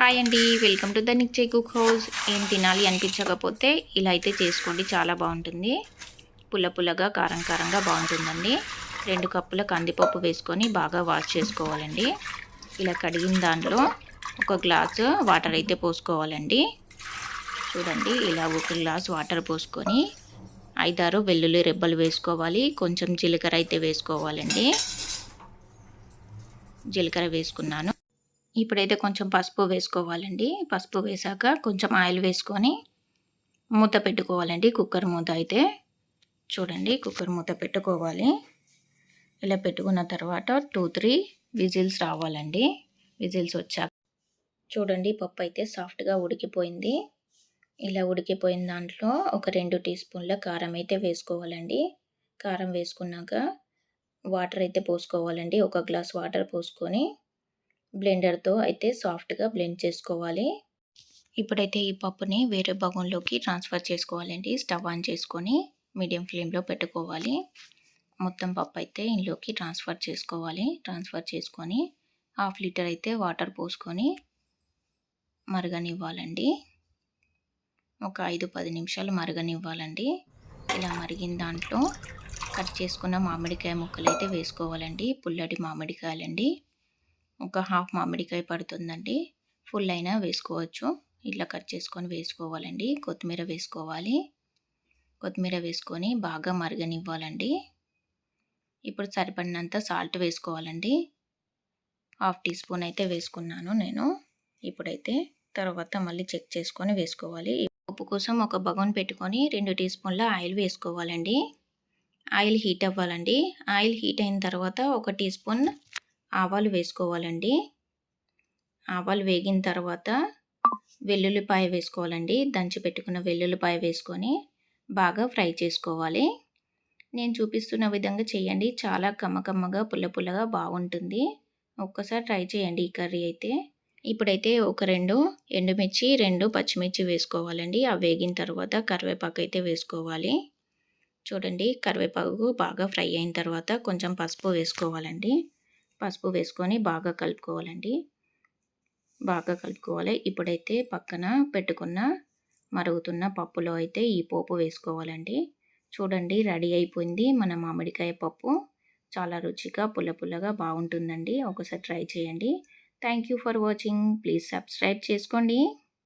Hi అండి. Welcome to the నిచ్చే cook house. ఏం తినాలి అనిపించకపోతే ఇలా అయితే చేసుకోండి. చాలా బాగుంటుంది. పుల్ల పుల్లగా కారం కారంగా బాగుంటుందండి. రెండు కప్పుల కందిపప్పు వేసుకొని బాగా వాష్ చేసుకోవాలండి. ఇలా కడిగిన దాంట్లో ఒక గ్లాసు వాటర్ అయితే పోసుకోవాలండి. చూడండి ఇలా ఒక గ్లాస్ వాటర్ పోసుకొని ఐదారు వెల్లుల్లి రెబ్బలు వేసుకోవాలి. కొంచెం జీలకర్ర అయితే వేసుకోవాలండి. జీలకర్ర వేసుకున్నాను. ఇప్పుడైతే కొంచెం పసుపు వేసుకోవాలండి. పసుపు వేసాక కొంచెం ఆయిల్ వేసుకొని మూత పెట్టుకోవాలండి. కుక్కర్ మూత అయితే చూడండి కుక్కర్ మూత పెట్టుకోవాలి. ఇలా పెట్టుకున్న తర్వాత టూ త్రీ విజిల్స్ రావాలండి. విజిల్స్ వచ్చాక చూడండి పప్పు అయితే సాఫ్ట్గా ఉడికిపోయింది. ఇలా ఉడికిపోయిన దాంట్లో ఒక రెండు టీ స్పూన్ల కారం అయితే వేసుకోవాలండి. కారం వేసుకున్నాక వాటర్ అయితే పోసుకోవాలండి. ఒక గ్లాస్ వాటర్ పోసుకొని బ్లెండర్తో అయితే సాఫ్ట్గా బ్లెండ్ చేసుకోవాలి. ఇప్పుడైతే ఈ పప్పుని వేరే బగోన్లోకి ట్రాన్స్ఫర్ చేసుకోవాలండి. స్టవ్ ఆన్ చేసుకొని మీడియం ఫ్లేమ్లో పెట్టుకోవాలి. మొత్తం పప్పు అయితే ఇంట్లోకి ట్రాన్స్ఫర్ చేసుకోవాలి. ట్రాన్స్ఫర్ చేసుకొని హాఫ్ లీటర్ అయితే వాటర్ పోసుకొని మరగనివ్వాలండి. ఒక ఐదు పది నిమిషాలు మరగనివ్వాలండి. ఇలా మరిగిన దాంట్లో కట్ చేసుకున్న మామిడికాయ ముక్కలు అయితే వేసుకోవాలండి. పుల్లటి మామిడికాయలండి. ఒక హాఫ్ మామిడికాయ పడుతుందండి. ఫుల్ అయినా వేసుకోవచ్చు. ఇట్లా కట్ చేసుకొని వేసుకోవాలండి. కొత్తిమీర వేసుకోవాలి. కొత్తిమీర వేసుకొని బాగా మరగనివ్వాలండి. ఇప్పుడు సరిపడినంత సాల్ట్ వేసుకోవాలండి. హాఫ్ టీ స్పూన్ అయితే వేసుకున్నాను నేను. ఇప్పుడైతే తర్వాత మళ్ళీ చెక్ చేసుకొని వేసుకోవాలి. ఉప్పు కోసం ఒక బగోన్ పెట్టుకొని రెండు టీ స్పూన్ల ఆయిల్ వేసుకోవాలండి. ఆయిల్ హీట్ అవ్వాలండి. ఆయిల్ హీట్ అయిన తర్వాత ఒక టీ స్పూన్ ఆవాలు వేసుకోవాలండి. ఆవాలు వేగిన తర్వాత వెల్లుల్లిపాయ వేసుకోవాలండి. దంచి పెట్టుకున్న వెల్లుల్లిపాయ వేసుకొని బాగా ఫ్రై చేసుకోవాలి. నేను చూపిస్తున్న విధంగా చేయండి. చాలా కమ్మకమ్మగా పుల్ల పుల్లగా బాగుంటుంది. ఒక్కసారి ట్రై చేయండి ఈ కర్రీ అయితే. ఇప్పుడైతే ఒక రెండు ఎండుమిర్చి రెండు పచ్చిమిర్చి వేసుకోవాలండి. అవి వేగిన తర్వాత కరివేపాకు అయితే వేసుకోవాలి. చూడండి కరివేపాకు బాగా ఫ్రై అయిన తర్వాత కొంచెం పసుపు వేసుకోవాలండి. పసుపు వేసుకొని బాగా కలుపుకోవాలండి. బాగా కలుపుకోవాలి. ఇప్పుడైతే పక్కన పెట్టుకున్న మరుగుతున్న పప్పులో అయితే ఈ పోపు వేసుకోవాలండి. చూడండి రెడీ అయిపోయింది మన మామిడికాయ పప్పు. చాలా రుచిగా పుల్ల పుల్లగా బాగుంటుందండి. ఒకసారి ట్రై చేయండి. Thank you for watching. Please subscribe చేసుకోండి.